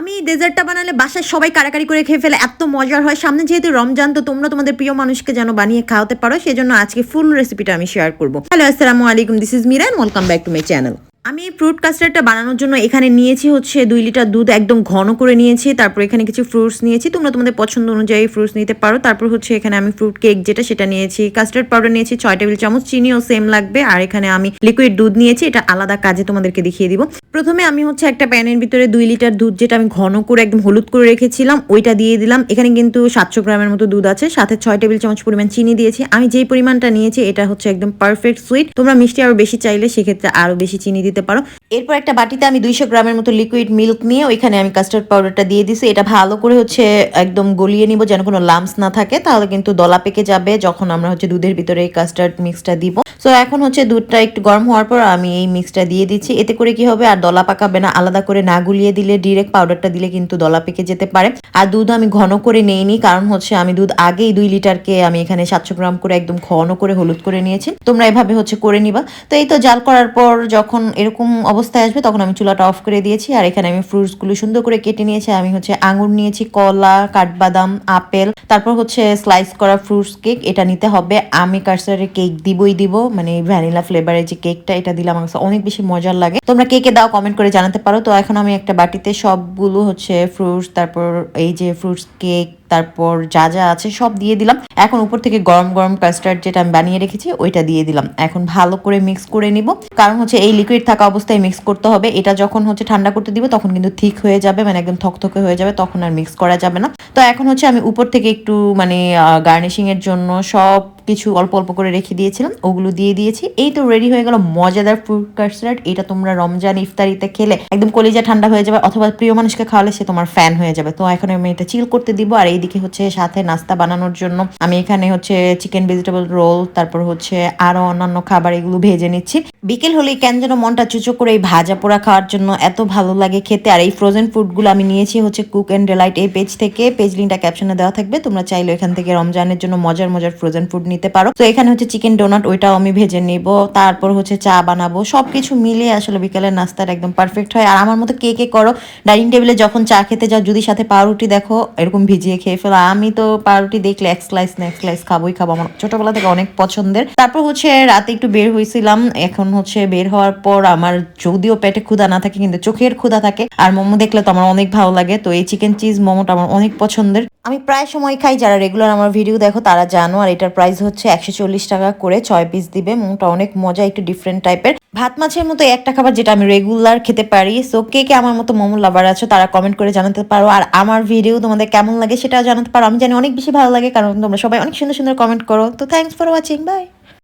আমি ডেজার্টটা বানালে বাসায় সবাই কারাকারি করে খেয়ে ফেলে, এত মজার হয়। সামনে যেহেতু রমজান, তো তোমরা তোমাদের প্রিয় মানুষকে যেন বানিয়ে খাওয়াতে পারো, সেজন্য আজকে ফুল রেসিপিটা আমি শেয়ার করব। হ্যালো আসসালামু আলাইকুম this is Miran welcome back to my channel আমি এই ফ্রুট কাস্টার্ডটা বানানোর জন্য এখানে নিয়েছি হচ্ছে দুই লিটার দুধ একদম ঘন করে নিয়েছি, তারপর এখানে কিছু ফ্রুটস নিয়েছি। তোমরা তোমাদের পছন্দ অনুযায়ী ফ্রুটস নিতে পারো। তারপর হচ্ছে এখানে আমি ফ্রুট কেক যেটা সেটা নিয়েছি। কাস্টার্ড পাউডার নিয়েছি, ছয় টেবিল চামচ। চিনিও সেম লাগবে। আর এখানে আমি লিকুইড দুধ নিয়েছি। এটা আলাদা কাজে তোমাদেরকে দেখিয়ে দিব। প্রথমে আমি হচ্ছে একটা প্যানের ভিতরে দুই লিটার দুধ যেটা আমি ঘন করে একদম হলুদ করে রেখেছিলাম, ওইটা দিয়ে দিলাম। এখানে কিন্তু সাতশো গ্রামের মতো দুধ আছে। সাথে ছয় টেবিল চামচ পরিমাণ চিনি দিয়েছি। আমি যেই পরিমাণটা নিয়েছি, এটা হচ্ছে একদম পারফেক্ট সুইট তোমরা মিষ্টি আরও বেশি চাইলে সেক্ষেত্রে আরও বেশি চিনি দিতে পারো। এরপর একটা বাটিতে আমি দুইশো গ্রামের মতো লিকুইড মিল্ক নিয়ে ওইখানে আমি কাস্টার্ড পাউডারটা দিয়ে দিছি। এটা ভালো করে হচ্ছে একদম গলিয়ে নিব, যেন কোনো লাম্পস না থাকে। তাহলে কিন্তু দলা পেকে যাবে যখন আমরা হচ্ছে দুধের ভিতরে এই কাস্টার্ড মিক্সটা দিব। সো এখন হচ্ছে দুধটা একটু গরম হওয়ার পর আমি এই মিক্সটা দিয়ে দিচ্ছি। এতে করে কি হবে? আর দলা পাকাবে না। আলাদা করে না গুলিয়ে দিলে ডিরেক্ট পাউডারটা দিলে কিন্তু দলা পেকে যেতে পারে। আর দুধ আমি ঘন করে নেইনি, কারণ হচ্ছে আমি দুধ আগেই দুই লিটারকে আমি এখানে সাতশো গ্রাম করে একদম ঘন করে হলুদ করে নিয়েছি। তোমরা এভাবে হচ্ছে করে নিবা। তো এই তো জাল করার পর যখন এরকম অবস্থায় আসবে, তখন আমি চুলাটা অফ করে দিয়েছি, আর এখানে আমি ফ্রুটসগুলো সুন্দর করে কেটে নিয়েছি আমি হচ্ছে আঙুর নিয়েছি, কলা, কাঠবাদাম, আপেল, তারপর হচ্ছে স্লাইস করা ফ্রুটস কেক এটা নিতে হবে। আমি কার্সারে কেক দিবই দিব মানে ভ্যানিলা ফ্লেভারের যে কেকটা এটা দিলে আমার কাছে অনেক বেশি মজার লাগে। তোমরা কেকে দাও কমেন্ট করে জানাতে পারো। তো এখন আমি একটা বাটিতে সবগুলো হচ্ছে ফ্রুটস তারপর এই যে ফ্রুটস কেক তারপর যা যা আছে সব দিয়ে দিলাম। এখন উপর থেকে গরম গরম কাস্টার্ড যেটা আমি বানিয়ে রেখেছি, ওইটা দিয়ে দিলাম। এখন ভালো করে মিক্স করে নিব। কারণ হচ্ছে এই লিকুইড থাকা অবস্থায় মিক্স করতে হবে। এটা যখন হচ্ছে ঠান্ডা করতে দিব, তখন কিন্তু ঠিক হয়ে যাবে মানে একদম থকথকে হয়ে যাবে, তখন আর মিক্স করা যাবে না। তো এখন হচ্ছে আমি উপর থেকে একটু মানে গার্নিশিংয়ের জন্য সব কিছু অল্প অল্প করে রেখে দিয়েছিলাম, ওগুলো দিয়ে দিয়েছি। এই তো রেডি হয়ে গেল মজাদার ফ্রুট কাস্টার্ড এটা তোমরা রমজান ইফতারিতে খেলে একদম কলিজা ঠান্ডা হয়ে যাবে অথবা প্রিয় মানুষকে খাওয়ালে সে তোমার ফ্যান হয়ে যাবে। তো এখন আমি এটা চিল করতে দিব আর এইদিকে হচ্ছে সাথে নাস্তা বানানোর জন্য আমি এখানে হচ্ছে চিকেন ভেজিটেবল রোল তারপর হচ্ছে আরও অন্যান্য খাবার এগুলো ভেজে নিচ্ছি। বিকেল হলেই কেন যেন মনটা চুচো করে এই ভাজা পোড়া খাওয়ার জন্য এত ভালো লাগে খেতে। আর এই ফ্রোজেন ফুডগুলো আমি নিয়েছি হচ্ছে কুক অ্যান্ড ডেলাইট এই পেজ থেকে। পেজ লিঙ্কটা ক্যাপশনে দেওয়া থাকবে। তোমরা চাইলে এখান থেকে রমজানের জন্য মজার মজার ফ্রোজেন ফুড নিতে পারো। তো এখানে হচ্ছে চিকেন ডোনাট ওইটাও আমি ভেজে নিব। তারপর হচ্ছে চা বানাবো। সবকিছু মিলিয়ে আসলে বিকেলের নাস্তার একদম পারফেক্ট হয়। আর আমার মতো কে কে করো, ডাইনিং টেবিলে যখন চা খেতে যাও, যদি সাথে পাউরুটি দেখো, এরকম ভিজিয়ে খেয়ে ফেলো। আমি তো পাউরুটি দেখলে এক স্লাইস না স্লাইস খাবোই, খাব। আমার ছোটবেলা থেকে অনেক পছন্দের। তারপর হচ্ছে রাতে একটু বের হয়েছিলাম। এখন হচ্ছে বের হওয়ার পর আমার যদিও পেটে ক্ষুধা না থাকে, কিন্তু চোখের ক্ষুধা থাকে। আর মোমো দেখলে তো আমার অনেক ভালো লাগে। তো এই চিকেন চিজ মোমোটা আমার অনেক পছন্দের। আমি প্রায় সময় খাই, যারা রেগুলার আমার ভিডিও দেখো, তারা জানো, আর এটার প্রাইস হচ্ছে একশো চল্লিশ টাকা করে, ছয় পিস দিবে। মোমোটা অনেক মজা, একটু ডিফারেন্ট টাইপের ভাত মাছের মতো একটা খাবার যেটা আমি রেগুলার খেতে পারি। সো কে কে আমার মতো মোমো লাভার আছো, তারা কমেন্ট করে জানাতে পারো। আর আমার ভিডিও তোমাদের কেমন লাগে সেটাও জানাতে পারো। আমি জানি অনেক বেশি ভালো লাগে, কারণ তোমরা সবাই অনেক সুন্দর সুন্দর কমেন্ট করো। তো থ্যাংকস ফর ওয়াচিং বাই